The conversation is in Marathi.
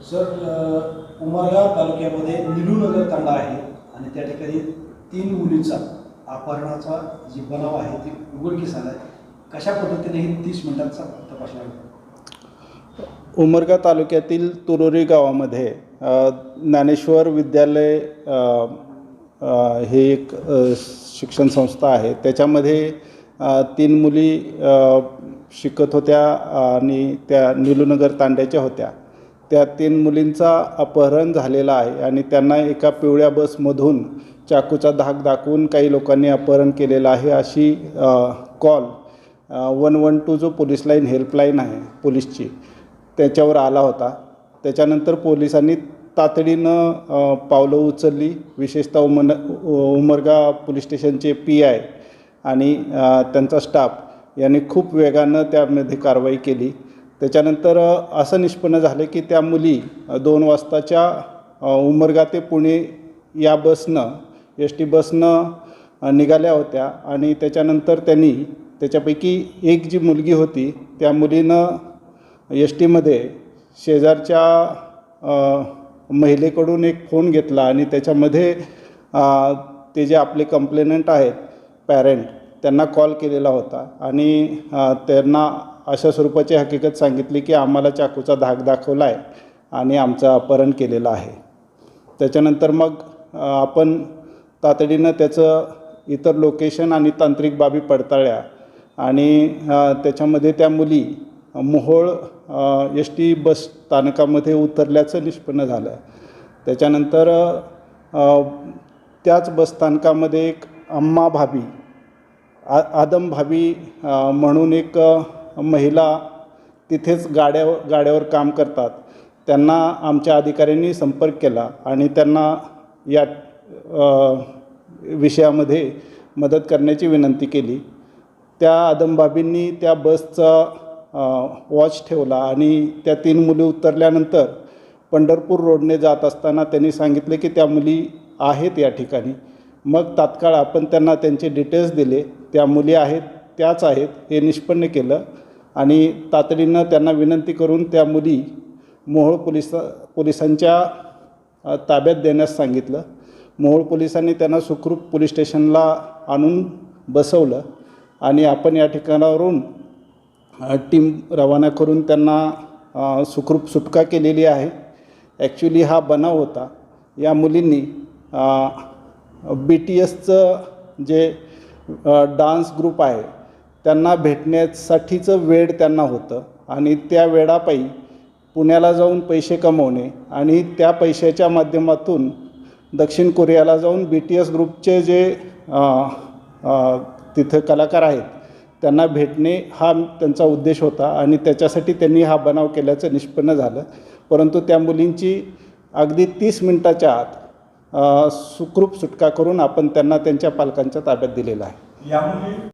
सर उमरगाव उमरगा तालुक्यामध्ये निलूनगर तांडा आहे आणि त्या ठिकाणी तीन मुलींचा अपहरणाचा जी बनाव आहे ते उघडकीस आला आहे. कशा पद्धतीने ही तीस मिनिटांचा तपासला उमरगा तालुक्यातील तुरोरी गावामध्ये ज्ञानेश्वर विद्यालय हे एक शिक्षण संस्था आहे. त्याच्यामध्ये तीन मुली शिकत होत्या आणि त्या निलूनगर तांड्याच्या होत्या. त्या तीन मुलींचा अपहरण झालेलं आहे आणि त्यांना एका पिवळ्या बसमधून चाकूचा धाक दाखवून काही लोकांनी अपहरण केलेलं आहे अशी कॉल वन वन टू जो पोलीस लाईन हेल्पलाईन आहे पोलीसची त्याच्यावर आला होता. त्याच्यानंतर पोलिसांनी तातडीनं पावलं उचलली. विशेषतः उमन उमरगा पोलीस स्टेशनचे पी आय आणि त्यांचा स्टाफ यांनी खूप वेगानं त्यामध्ये कारवाई केली. त्याच्यानंतर असं निष्पन्न झालं की त्या मुली दोन वाजताच्या उमरगा ते पुणे या बसनं एस टी बसनं निघाल्या होत्या. आणि त्याच्यानंतर त्यांनी त्याच्यापैकी एक जी मुलगी होती त्या मुलीनं एस टीमध्ये शेजारच्या महिलेकडून एक फोन घेतला आणि त्याच्यामध्ये ते जे आपले कंप्लेनंट आहेत पॅरेंट त्यांना कॉल केलेला होता. आणि त्यांना अशा स्वरूपाची हकीकत सांगितली की आम्हाला चाकूचा धाक दाखवला आहे आणि आमचं अपहरण केलेलं आहे. त्याच्यानंतर मग आपण तातडीनं त्याचं इतर लोकेशन आणि तांत्रिक बाबी पडताळल्या आणि त्याच्यामध्ये त्या मुली मोहोळ एस टी बस स्थानकामध्ये उतरल्याचं निष्पन्न झालं. त्याच्यानंतर त्याच बसस्थानकामध्ये एक अम्मा भाभी आ आदम भाभी म्हणून एक महिला तिथेच गाड्या गाड्यावर काम करतात. त्यांना आमच्या अधिकाऱ्यांनी संपर्क केला आणि त्यांना या विषयामध्ये मदत करण्याची विनंती केली. त्या आदमबाबींनी त्या बसचा वॉच ठेवला आणि त्या तीन मुली उतरल्यानंतर पंढरपूर रोडने जात असताना त्यांनी सांगितले की त्या मुली आहेत या ठिकाणी. मग तात्काळ आपण त्यांना त्यांचे डिटेल्स दिले. त्या मुली आहेत त्याच आहेत हे निष्पन्न केलं आणि तातडीनं त्यांना विनंती करून त्या मुली मोहोळ पोलीस पोलिसांच्या ताब्यात देण्यास सांगितलं. मोहोळ पोलिसांनी त्यांना सुखरूप पोलीस स्टेशनला आणून बसवलं आणि आपण या ठिकाणावरून टीम रवाना करून त्यांना सुखरूप सुटका केलेली आहे. ॲक्च्युली हा बनाव होता. या मुलींनी बी टी एसचं जे डान्स ग्रुप आहे त्यांना भेटण्यासाठीचं वेळ त्यांना होतं आणि त्या वेळापायी पुण्याला जाऊन पैसे कमवणे आणि त्या पैशाच्या माध्यमातून दक्षिण कोरियाला जाऊन बी टी एस ग्रुपचे जे तिथं कलाकार आहेत त्यांना भेटणे हा त्यांचा उद्देश होता आणि त्याच्यासाठी त्यांनी हा बनाव केल्याचं निष्पन्न झालं. परंतु त्या मुलींची अगदी तीस मिनटाच्या आत सुखरूप सुटका करून आपण त्यांना त्यांच्या पालकांच्या ताब्यात दिलेला आहे.